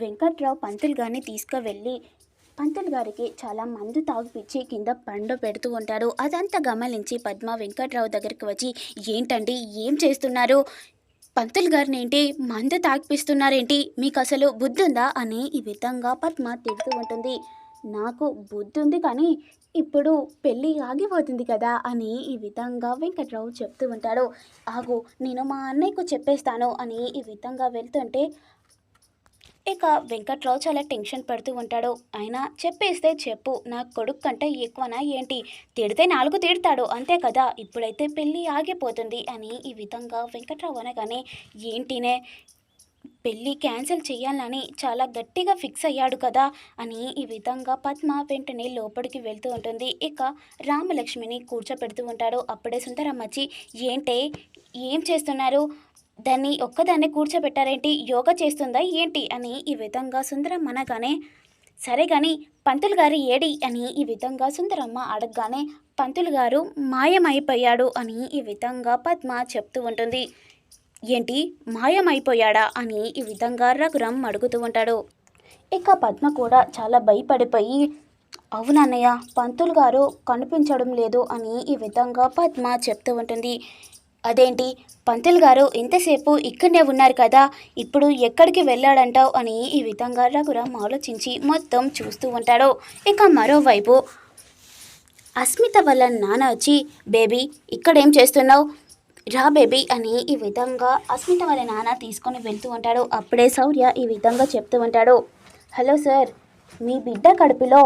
వెంకట్రావు పంతులు గారిని తీసుకువెళ్ళి పంతులు గారికి చాలా మందు తాగిపిచ్చి కింద పండు పెడుతూ ఉంటాడు అదంతా గమనించి పద్మ వెంకట్రావు దగ్గరికి వచ్చి ఏంటండి? ఏం చేస్తున్నారు? పంతులు గారిని ఏంటి మందు తాగిపిస్తున్నారేంటి? మీకు అసలు బుద్ధి ఉందా అని ఈ విధంగా పద్మ తిడుతూ ఉంటుంది. నాకు బుద్ధి ఉంది కానీ ఇప్పుడు పెళ్ళి ఆగిపోతుంది కదా? అని ఈ విధంగా వెంకట్రావు చెప్తూ ఉంటాడు. ఆగు నేను మా అన్నయ్యకు చెప్పేస్తాను అని ఈ విధంగా వెళ్తుంటే ఇక వెంకట్రావు చాలా టెన్షన్ పడుతూ ఉంటాడు. ఆయన చెప్పేస్తే చెప్పు నా కొడుకు కంటే ఎక్కువనా ఏంటి? తిడితే నాలుగు తిడతాడు అంతే కదా? ఇప్పుడైతే పెళ్ళి ఆగిపోతుంది అని ఈ విధంగా వెంకట్రావు అనగానే ఏంటినే? పెళ్ళి క్యాన్సిల్ చేయాలని చాలా గట్టిగా ఫిక్స్ అయ్యాడు కదా? అని ఈ విధంగా పద్మ వెంటనే లోపలికి వెళ్తూ ఉంటుంది. ఇక రామలక్ష్మిని కూర్చోపెడుతూ ఉంటాడు. అప్పుడే సుందరం వచ్చి ఏంటే? ఏం చేస్తున్నారు? దాన్ని ఒక్కదాన్ని కూర్చోబెట్టారేంటి? యోగా చేస్తుందా ఏంటి? అని ఈ విధంగా సుందరమ్మ అనగానే సరే కానీ పంతులు గారు ఏడి? అని ఈ విధంగా సుందరమ్మ అడగగానే పంతులు గారు మాయమైపోయాడు అని ఈ విధంగా పద్మ చెప్తూ ఉంటుంది. ఏంటి? మాయమైపోయాడా? అని ఈ విధంగా రఘురం అడుగుతూ ఉంటాడు. ఇక పద్మ కూడా చాలా భయపడిపోయి అవునన్నయ్య పంతులు గారు కనిపించడం లేదు అని ఈ విధంగా పద్మ చెప్తూ ఉంటుంది. అదేంటి? పంతులు గారు ఇంతసేపు ఇక్కడనే ఉన్నారు కదా ఇప్పుడు ఎక్కడికి వెళ్ళాడంటావు అని ఈ విధంగా రఘురామ్ ఆలోచించి మొత్తం చూస్తూ ఉంటాడు. ఇక మరోవైపు అస్మిత వల్ల నాన్న వచ్చి బేబీ ఇక్కడేం చేస్తున్నావు? రా బేబీ అని ఈ విధంగా అస్మిత వాళ్ళ నాన్న తీసుకొని వెళ్తూ ఉంటాడు. అప్పుడే శౌర్య ఈ విధంగా చెప్తూ ఉంటాడు. హలో సార్ మీ బిడ్డ కడుపులో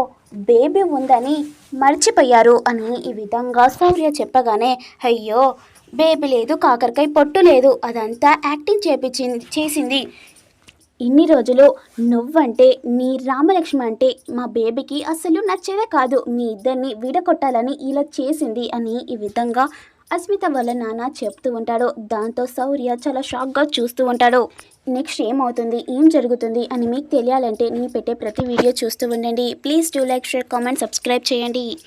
బేబీ ఉందని మర్చిపోయారు అని ఈ విధంగా శౌర్య చెప్పగానే అయ్యో బేబీ లేదు కాకరకాయ పొట్టు లేదు. అదంతా యాక్టింగ్ చేపించింది చేసింది. ఇన్ని రోజులు నువ్వంటే నీ రామలక్ష్మి అంటే మా బేబీకి అస్సలు నచ్చేదే కాదు. మీ ఇద్దరిని విడగొట్టాలని ఇలా చేసింది అని ఈ విధంగా అస్మిత వాళ్ళ నాన్న చెప్తూ ఉంటాడు. దాంతో శౌర్య చాలా షాక్గా చూస్తూ ఉంటాడు. నెక్స్ట్ ఏమవుతుంది? ఏం జరుగుతుంది? అని మీకు తెలియాలంటే నేను పెట్టే ప్రతి వీడియో చూస్తూ ఉండండి. Please do like share comment subscribe చేయండి.